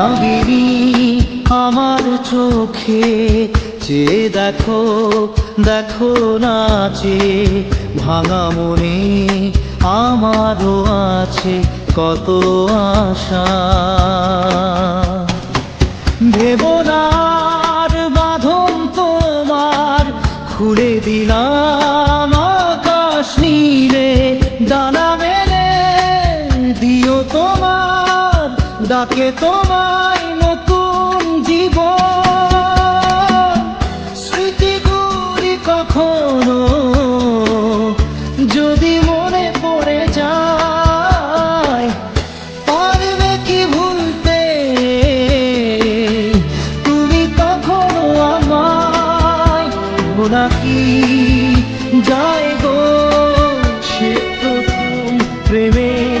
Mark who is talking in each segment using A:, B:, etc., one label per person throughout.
A: মায়াবিনী আমার চোখে, যে দেখো দেখো নাচে ভাঙা মনে আমারও আছে কত আশা। ভেবনার বাঁধন তোমার খুলে দিলাম। ডাকে তোমায় নতুন জীবন, স্মৃতিগুলি কখনো যদি মনে পড়ে যায়, পারবে কি ভুলতে? তুমি কখনো আমায় ভোলা কি যায় গো? সে প্রথম প্রেমের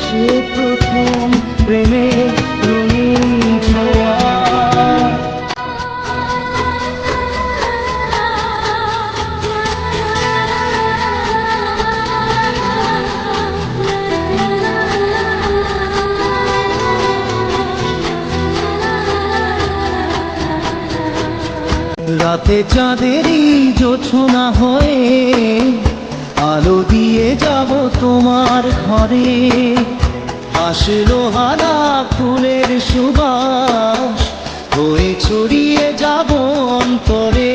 A: সে প্রথম প্রেমে রাতে চাঁদেরই জোছনা হয়ে আলো দিয়ে যাব তোমার ঘরে। আসলো হারা ফুলের সুবাস হয়ে ছড়িয়ে যাব অন্তরে।